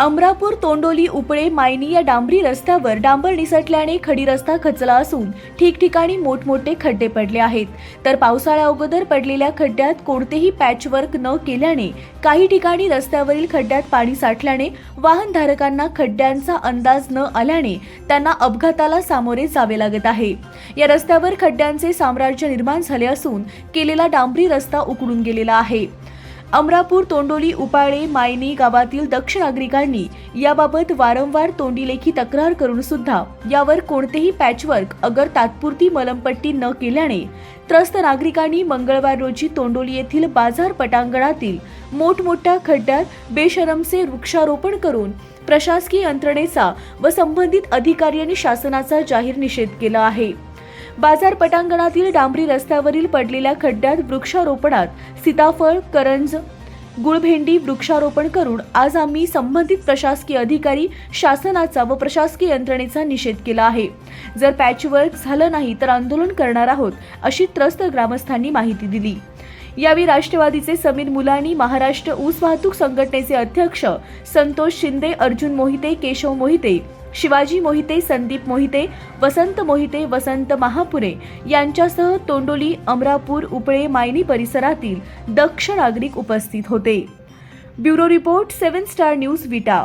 Amarapur Tondoli Upale Mayani या डांबरी रस्त्यावर डांबर निसटल्याने खडी रस्ता खचला असून ठिकठिकाणी मोठमोठे खड्डे पडले आहेत. तर पावसाळ्या अगोदर पडलेल्या खड्ड्यात कोणतेही पॅचवर्क न केल्याने काही ठिकाणी रस्त्यावरील खड्ड्यात पाणी साठल्याने वाहनधारकांना खड्ड्यांचा अंदाज न आल्याने त्यांना अपघाताला सामोरे जावे लागत आहे. या रस्त्यावर खड्ड्यांचे साम्राज्य निर्माण झाले असून केलेला डांबरी रस्ता उकडून गेलेला आहे. अमरापूर तोंडोली उपाळे मायनी गावातील दक्ष नागरिकांनी याबाबत वारंवार तोंडीलेखी तक्रार करून सुद्धा यावर कोणतेही पॅचवर्क अगर तात्पुरती मलमपट्टी न केल्याने त्रस्त नागरिकांनी मंगळवार रोजी तोंडोली येथील बाजार पटांगणातील मोठमोठ्या खड्ड्यात बेशरमचे वृक्षारोपण करून प्रशासकीय यंत्रणेचा व संबंधित अधिकारी आणि शासनाचा जाहीर निषेध केला आहे. बाजार पटांगणातील डांबरी रस्त्यावरील पडलेल्या खड्ड्यात वृक्षारोपणात सीताफळ करंज गुळभेंडी वृक्षारोपण करून आज आम्ही संबंधित प्रशासकीय अधिकारी शासनाचा व प्रशासकीय यंत्रणेचा निषेध केला आहे. जर पॅचवर्क झालं नाही तर आंदोलन करणार आहोत अशी त्रस्त ग्रामस्थांनी माहिती दिली. यावेळी राष्ट्रवादीचे समीर मुलानी महाराष्ट्र ऊस वाहतूक संघटनेचे अध्यक्ष संतोष शिंदे अर्जुन मोहिते केशव मोहिते शिवाजी मोहिते संदीप मोहिते वसंत मोहिते वसंत महापुरे यांच्यासह तोंडोली अमरापूर उपळे मायनी परिसरातील दक्ष नागरिक उपस्थित होते. Bureau report seven star news Vita.